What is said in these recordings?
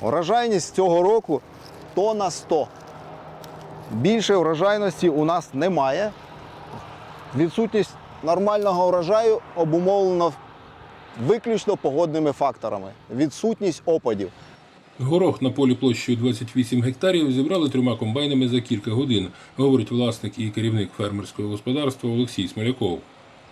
Урожайність цього року то на 100. Більше врожайності у нас немає. Відсутність нормального урожаю обумовлена виключно погодними факторами. Відсутність опадів. Горох на полі площею 28 гектарів зібрали трьома комбайнами за кілька годин, говорить власник і керівник фермерського господарства Олексій Смоляков.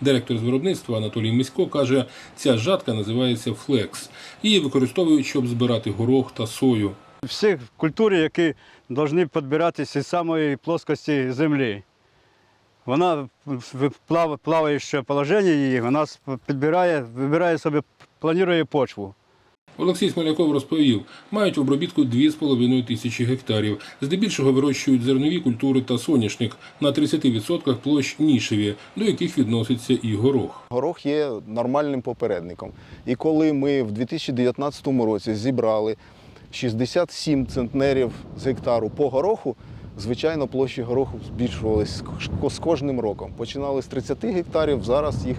Директор з виробництва Анатолій Мисько каже, ця жатка називається флекс. Її використовують, щоб збирати горох та сою. Всі культури, які повинні підбиратися з самої плоскості землі. Вона в плав- плаваюче положення її, вона підбирає, вибирає собі, планує почву. Олексій Смоляков розповів, мають в обробітку 2,5 тисячі гектарів. Здебільшого вирощують зернові культури та соняшник на 30% площ нішеві, до яких відноситься і горох. Горох є нормальним попередником. І коли ми в 2019 році зібрали 67 центнерів з гектару по гороху, звичайно, площі гороху збільшувалися з кожним роком. Починали з 30 гектарів, зараз їх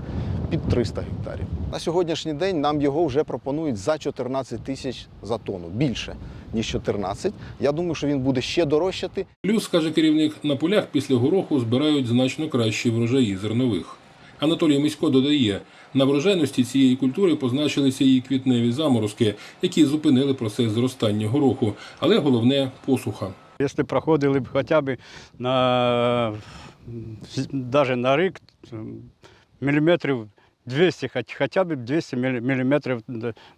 під 300 гектарів. На сьогоднішній день нам його вже пропонують за 14 тисяч за тонну, більше ніж 14. Я думаю, що він буде ще дорожчати. Плюс, каже керівник, на полях після гороху збирають значно кращі врожаї зернових. Анатолій Мисько додає, на врожайності цієї культури позначилися її квітневі заморозки, які зупинили процес зростання гороху, але головне посуха. Якщо проходили б хоча б на, навіть на рік міліметрів 200, хоч- хоча б 200 міліметрів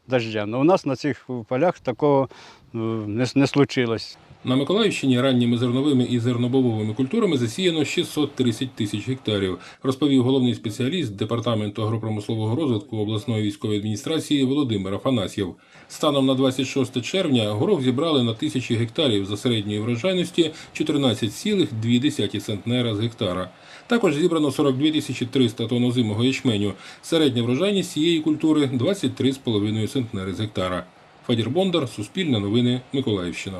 дождя. Но у нас на цих полях такого е, не, не случилось. На Миколаївщині ранніми зерновими і зернобобовими культурами засіяно 630 тисяч гектарів, розповів головний спеціаліст департаменту агропромислового розвитку обласної військової адміністрації Володимир Афанасьєв. Станом на 26 червня горох зібрали на тисячі гектарів за середньої врожайності 14,2 центнера з гектара. Також зібрано 42 тисячі 300 тонн озимого ячменю. Середня врожайність цієї культури 23,5 центнери з гектара. Федір Бондар, Суспільне новини, Миколаївщина.